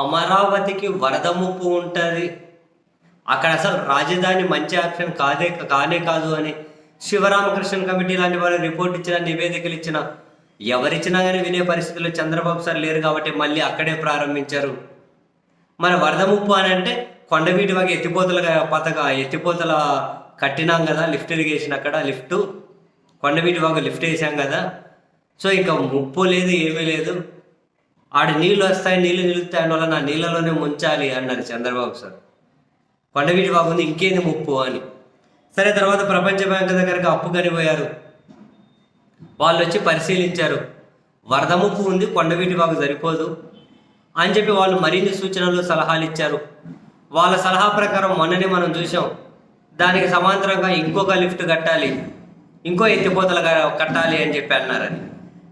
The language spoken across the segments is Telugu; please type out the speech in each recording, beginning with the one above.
అమరావతికి వరద ముప్పు ఉంటుంది. అక్కడ అసలు రాజధాని మంచి ఆప్షన్ కాదే కానే కాదు అని శివరామకృష్ణ కమిటీ లాంటి వాళ్ళు రిపోర్ట్ ఇచ్చిన నివేదికలు ఇచ్చిన ఎవరిచ్చినా కానీ వినే పరిస్థితుల్లో చంద్రబాబు సార్ లేరు కాబట్టి మళ్ళీ అక్కడే ప్రారంభించారు. మరి వరద ముప్పు అని అంటే కొండవీటి వాకి ఎత్తిపోతల పథక ఎత్తిపోతల కట్టినాం కదా లిఫ్ట్ ఇరిగేషన్ అక్కడ లిఫ్ట్ కొండవీటి వాకు లిఫ్ట్ వేసాం కదా. సో ఇంకా ముప్పు లేదు ఏమీ లేదు. ఆడ నీళ్ళు వస్తాయి నీళ్ళు నిలుగుతాయి అందువల్ల నా నీళ్ళలోనే ముంచాలి అన్నారు చంద్రబాబు సార్. కొండవీటి బాగుంది ఇంకేంది ముప్పు అని. సరే తర్వాత ప్రపంచ బ్యాంక్ దగ్గరకు అప్పు కనిపోయారు. వాళ్ళు వచ్చి పరిశీలించారు. వరద ముప్పు ఉంది కొండవీటి బాబు సరిపోదు అని చెప్పి వాళ్ళు మరిన్ని సూచనలు సలహాలు ఇచ్చారు. వాళ్ళ సలహా ప్రకారం మొన్ననే మనం చూసాం దానికి సమాంతరంగా ఇంకొక లిఫ్ట్ కట్టాలి ఇంకో ఎత్తిపోతలు కట్టాలి అని చెప్పి అన్నారని.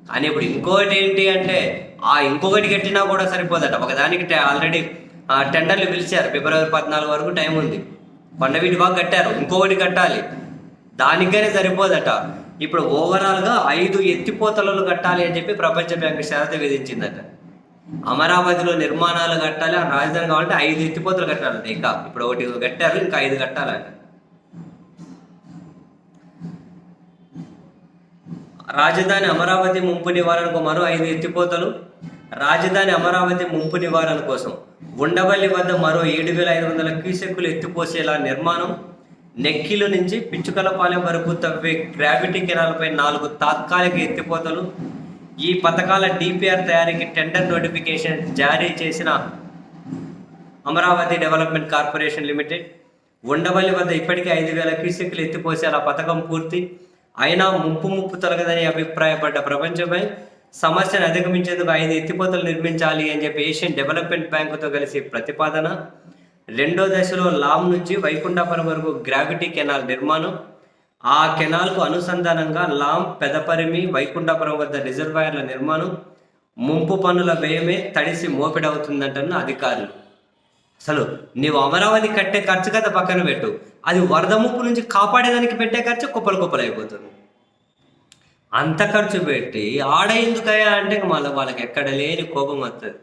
కానీ ఇప్పుడు ఇంకోటి ఏంటి అంటే ఆ ఇంకొకటి కట్టినా కూడా సరిపోదట. ఒకదానికి ఆల్రెడీ టెండర్లు పిలిచారు. ఫిబ్రవరి పద్నాలుగు వరకు టైం ఉంది. కొండవీటి బాగా కట్టారు. ఇంకొకటి కట్టాలి. దానికనే సరిపోదట. ఇప్పుడు ఓవరాల్గా ఐదు ఎత్తిపోతలలో కట్టాలి అని చెప్పి ప్రపంచ బ్యాంకు షరతు విధించిందట. అమరావతిలో నిర్మాణాలు కట్టాలి. రాజధాని కావాలంటే ఐదు ఎత్తిపోతలు కట్టాలంట. ఇంకా ఇప్పుడు ఒకటి కట్టారు ఇంకా ఐదు కట్టాలంట. రాజధాని అమరావతి ముంపు నివారణకు మరో ఐదు ఎత్తిపోతలు రాజధాని అమరావతి ముంపు నివారణ కోసం ఉండవల్లి వద్ద మరో ఏడు వేల ఐదు వందల క్యూసెక్కులు ఎత్తిపోసేలా నిర్మాణం నెక్కిలు నుంచి పిచ్చుకలపాలెం వరకు తవ్వే గ్రావిటీ కెనాల్పై నాలుగు తాత్కాలిక ఎత్తిపోతలు ఈ పథకాల డిపిఆర్ తయారీకి టెండర్ నోటిఫికేషన్ జారీ చేసిన Amaravati development corporation limited Undavalli వద్ద ఇప్పటికే ఐదు వేల క్యూసెక్కులు ఎత్తిపోసేలా పథకం పూర్తి అయినా ముప్పు ముప్పు తొలగదని అభిప్రాయపడ్డ ప్రపంచ సమస్యను అధిగమించేందుకు ఐదు ఎత్తిపోతలు నిర్మించాలి అని చెప్పి ఏషియన్ డెవలప్మెంట్ బ్యాంకుతో కలిసి ప్రతిపాదన. రెండో దశలో లామ్ నుంచి వైకుంఠపురం వరకు గ్రావిటీ కెనాల్ నిర్మాణం. ఆ కెనాల్కు అనుసంధానంగా లామ్ పెదపరిమి వైకుంఠపురం వద్ద రిజర్వాయర్ల నిర్మాణం. ముంపు పనుల వ్యయమే తడిసి మోపిడవుతుందంటున్న అధికారులు. అసలు నీవు అమరావతి కట్టే ఖర్చు కదా పక్కన పెట్టు. అది వరద ముప్పు నుంచి కాపాడేదానికి పెట్టే ఖర్చు కుప్పలు కుప్పలు అయిపోతుంది. అంత ఖర్చు పెట్టి ఆడ ఎందుకయ్యా అంటే మళ్ళీ వాళ్ళకి ఎక్కడ లేని కోపం వస్తుంది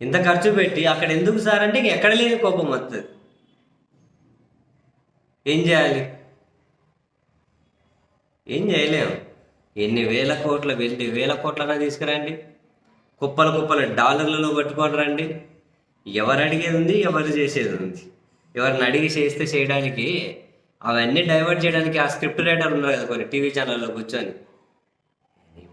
ఇంత ఖర్చు పెట్టి అక్కడ ఎందుకు సార్ అంటే ఇంక ఎక్కడ లేని కోపం వస్తుంది ఏం చేయాలి? ఏం చేయలేము ఎన్ని వేల కోట్ల వెళ్ళి వేల కోట్లన్నా తీసుకురండి. కుప్పల కుప్పల డాలర్లలో పట్టుకొని రండి. ఎవరు అడిగేది ఉంది ఎవరు చేసేది ఉంది. ఎవరిని అడిగి చేస్తే చేయడానికి అవన్నీ డైవర్ట్ చేయడానికి ఆ స్క్రిప్ట్ రైటర్ ఉన్నారు కదా కొన్ని టీవీ ఛానల్లో కూర్చొని. ఈ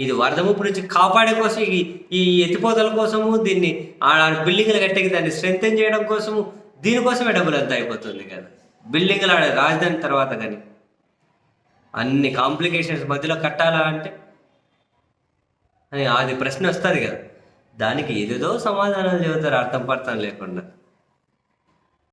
ఇది వరద ముప్పు నుంచి కాపాడే కోసం ఈ ఈ ఎత్తిపోతల కోసము దీన్ని ఆ బిల్డింగ్లు కట్టేకి దాన్ని స్ట్రెంగ్తెన్ చేయడం కోసము దీనికోసమే డబ్బులు అంతా అయిపోతుంది కదా. బిల్డింగ్లు ఆడే రాజధాని తర్వాత కానీ అన్ని కాంప్లికేషన్స్ మధ్యలో కట్టాలా అంటే? అని అది ప్రశ్న వస్తుంది కదా. దానికి ఏదేదో సమాధానాలు చెబుతారు అర్థం పర్థం లేకుండా.